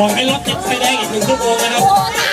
บอกให้รถติดไฟแดงอีกหนึ่งชั่วโมงนะครับ